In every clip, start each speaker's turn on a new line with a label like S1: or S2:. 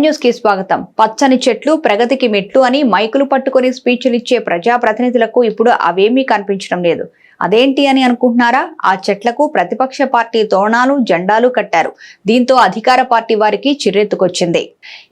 S1: న్యూస్కి స్వాగతం. పచ్చని చెట్లు ప్రగతికి మెట్లు అని మైకులు పట్టుకొని స్పీచ్లు ఇచ్చే ప్రజాప్రతినిధులకు ఇప్పుడు అవేమీ కనిపించడం లేదు. అదేంటి అని అనుకుంటున్నారా? ఆ చెట్లకు ప్రతిపక్ష పార్టీ తోరణాలు జెండాలు కట్టారు. దీంతో అధికార పార్టీ వారికి చిర్రెత్తుకొచ్చింది.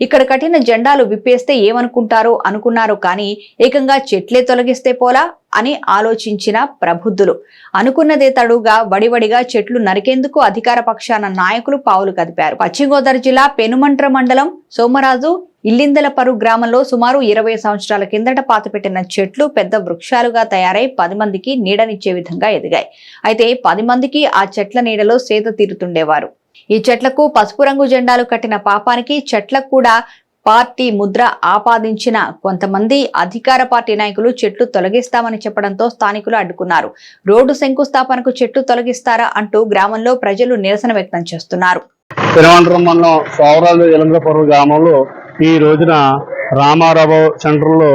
S1: ఇక్కడ కట్టిన జెండాలు విప్పేస్తే ఏమనుకుంటారో అనుకున్నారు కానీ ఏకంగా చెట్లే తొలగిస్తే పోలా అని ఆలోచించిన ప్రబుద్ధులు. అనుకున్నదే తడుగా వడివడిగా చెట్లు నరికేందుకు అధికార పక్షాన నాయకులు పావులు కదిపారు. పశ్చిమ గోదావరి జిల్లా పెనుమంట్ర మండలం సోమరాజు ఇల్లిందలపరు గ్రామంలో సుమారు ఇరవై సంవత్సరాల కిందట పాతపెట్టిన చెట్లు పెద్ద వృక్షాలుగా తయారై పది మందికి నీడనిచ్చే విధంగా ఎదిగాయి. అయితే పది మందికి ఆ చెట్ల నీడలో సేద తీరుతుండేవారు. ఈ చెట్లకు పసుపు రంగు జెండాలు కట్టిన పాపానికి చెట్లకు కూడా పార్టీ ముద్ర ఆపాదించిన కొంతమంది అధికార పార్టీ నాయకులు చెట్లు తొలగిస్తామని చెప్పడంతో స్థానికులు అడ్డుకున్నారు. రోడ్డు శంకుస్థాపనకు చెట్లు తొలగిస్తారా అంటూ గ్రామంలో ప్రజలు నిరసన వ్యక్తం చేస్తున్నారు.
S2: తిరువనంతపురం మండలం గ్రామంలో ఈ రోజున రామారావు సెంటర్లో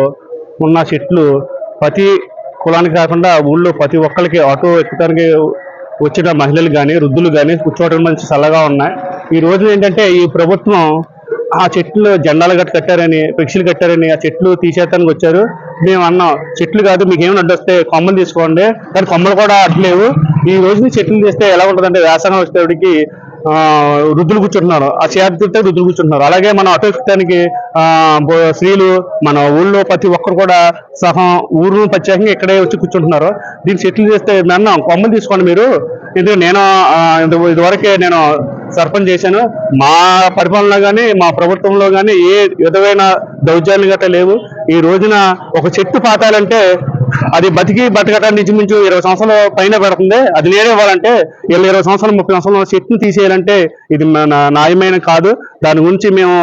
S2: ఉన్న చెట్లు ప్రతి కులానికి కాకుండా ఊళ్ళో ప్రతి ఒక్కరికి ఆటో ఎక్కడానికి వచ్చిన మహిళలు కానీ వృద్ధులు కానీ కూర్చోవడం మంచి చల్లగా ఉన్నాయి. ఈ రోజున ఏంటంటే ఈ ప్రభుత్వం ఆ చెట్లు జెండాలు గట్టి కట్టారని ఫ్లెక్సీలు కట్టారని ఆ చెట్లు తీసేయటానికి వచ్చారు. మేము అన్నాం చెట్లు కాదు మీకు ఏమైనా అడ్డొస్తే కొమ్మలు తీసుకోండి. కానీ కొమ్మలు కూడా అడ్లేవు ఈ రోజున చెట్లు తీస్తే ఎలా ఉంటుందంటే వేసంగం వచ్చేటికి వృద్ధులు కూర్చుంటున్నారు. ఆ చేతితే వృద్ధులు కూర్చుంటున్నారు. అలాగే మన ఆటో ఎక్కడానికి స్త్రీలు మన ఊళ్ళో ప్రతి ఒక్కరు కూడా సహం ఊరు ప్రత్యేకంగా ఇక్కడే వచ్చి కూర్చుంటున్నారు. దీన్ని చెట్లు చేస్తే నన్ను కొమ్మలు తీసుకోండి మీరు. ఎందుకంటే నేను ఇంత- ఇదివరకే నేను సర్పంచ్ చేశాను. మా పరిపాలన కానీ మా ప్రభుత్వంలో కానీ ఏ విధమైన దౌర్జన్యం గట్రా లేవు. ఈ రోజున ఒక చెట్టు పాతాలంటే అది బతికి బతకటానికి ఇంచుమించు ఇరవై సంవత్సరాల పైన పెడుతుంది. అది నేనే ఇవ్వాలంటే వీళ్ళు ఇరవై సంవత్సరాలు ముప్పై సంవత్సరాల చెట్టును తీసేయాలంటే ఇది మన న్యాయమైన కాదు. దాని గురించి మేము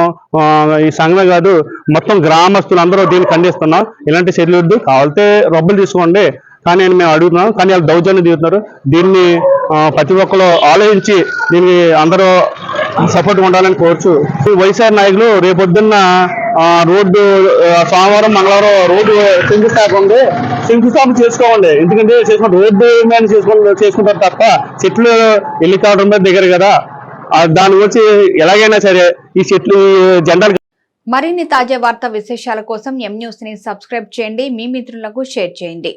S2: ఈ సంఘం కాదు మొత్తం గ్రామస్తులు అందరూ దీన్ని ఖండిస్తున్నాం. ఇలాంటి చర్యలు వద్దు. కావాలంటే రొబ్బలు తీసుకోండి. కానీ నేను మేము అడుగుతున్నాం కానీ వాళ్ళు దౌర్జన్యం దిగుతున్నారు దీన్ని ప్రతి ఒక్కరు ఆలోచించి దీనికి అందరూ సపోర్ట్ ఉండాలని కోరుచు వైఎస్ఆర్ నాయకులు రేపొద్దున్న రోడ్డు సోమవారం మంగళవారం రోడ్డు శంకుస్థాపన ఉంది. శంకుస్థాపన చేసుకోండి ఎందుకంటే చేసుకుంటే రోడ్డు మీద చేసుకుంటారు చేసుకుంటారు తప్ప చెట్లు వెళ్ళి కావడం మీద దిగరు కదా. దాని గురించి ఎలాగైనా సరే ఈ చెట్లు జనరల్ జెండాలు
S1: మరిన్ని తాజా వార్తా విశేషాల కోసం ఎం న్యూస్ని సబ్స్క్రైబ్ చేయండి. మీ మిత్రులకు షేర్ చేయండి.